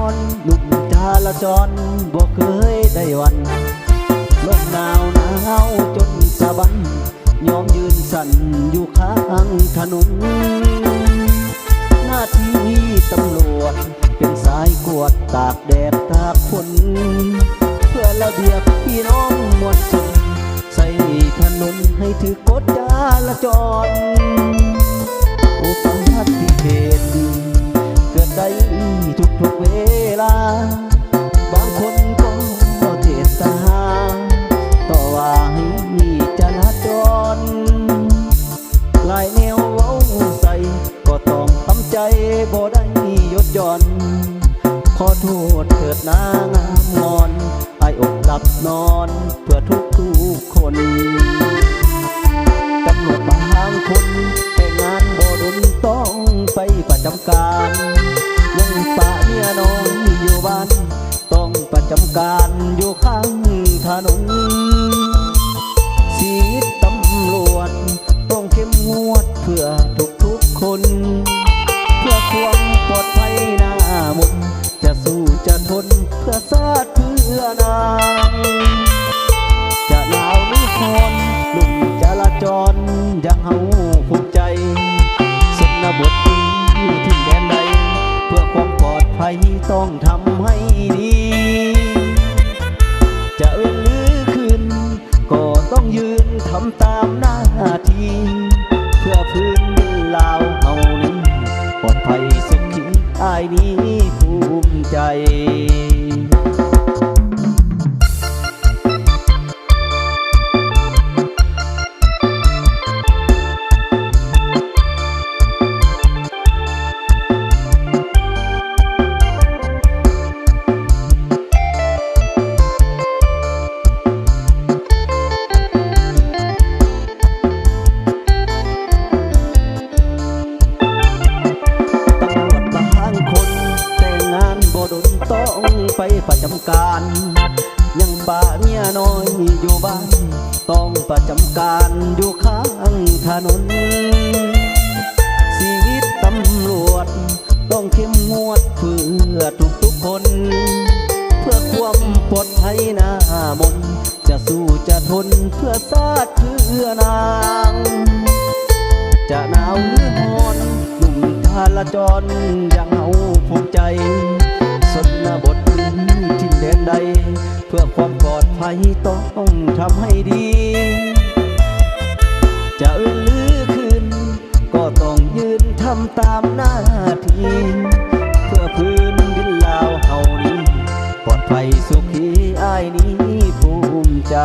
อนลุกจาละจรบ่เคยได้วันลมหนาวหนาวจนสะบันยอมยืนสั่นอยู่ข้างถนนหน้าที่ตำรวจ เป็นสายกวดตากแดดตากฝนเพื่อระเบียบพี่น้องมวลชนใส่ถนนให้ถือกฎจราจรโอ้ปัญหาที่เขตเกิดได้ ทุกเวลา บางคนก็เทศนาต่อว่าให้จราจรหลายแนวเว้าใส่ก็ต้องทำใจบ่ได้ยดย่อน ขอโทษเถิดนางามงอนไอายอกหลับนอนเพื่อทุกทุกคน จำการอยู่ข้างถนนสีตำรวจต้องเข้มงวดเพื่อทุกทุกคน เพื่อความปลอดภัยหน้ามนจะสู้จะทนเพื่อชาติเพื่อนางจะหนาวหรือร้อนลุมจราจรยังเฮาภูมิใจสนบทที่ที่แดนใด เพื่อความปลอดภัยต้องทำ ไทยสุขีอายนี้ภูมิใจ ประจำการ ยังป่าเมียน้อยอยู่บ้าน ต้องประจำการอยู่ข้างถนนชีวิตตำรวจ ต้องเข้มงวดเพื่อทุกทุกคน เพื่อความปลอดภัยหน้ามน จะสู้จะทนเพื่อชาติเพื่อนาง จะหนาวหรือร้อนหนุ่มทาละจรยังเอาภูมิใจสนบท ที่แดนใด เพื่อความปลอดภัยต้องทำให้ดี จะเอื้อนลือคืน ก็ต้องยืนทำตามหน้าที่เพื่อพื้นดินลาวเฮานี้ปลอดภัยสุขีอายนี้ภูมิใจ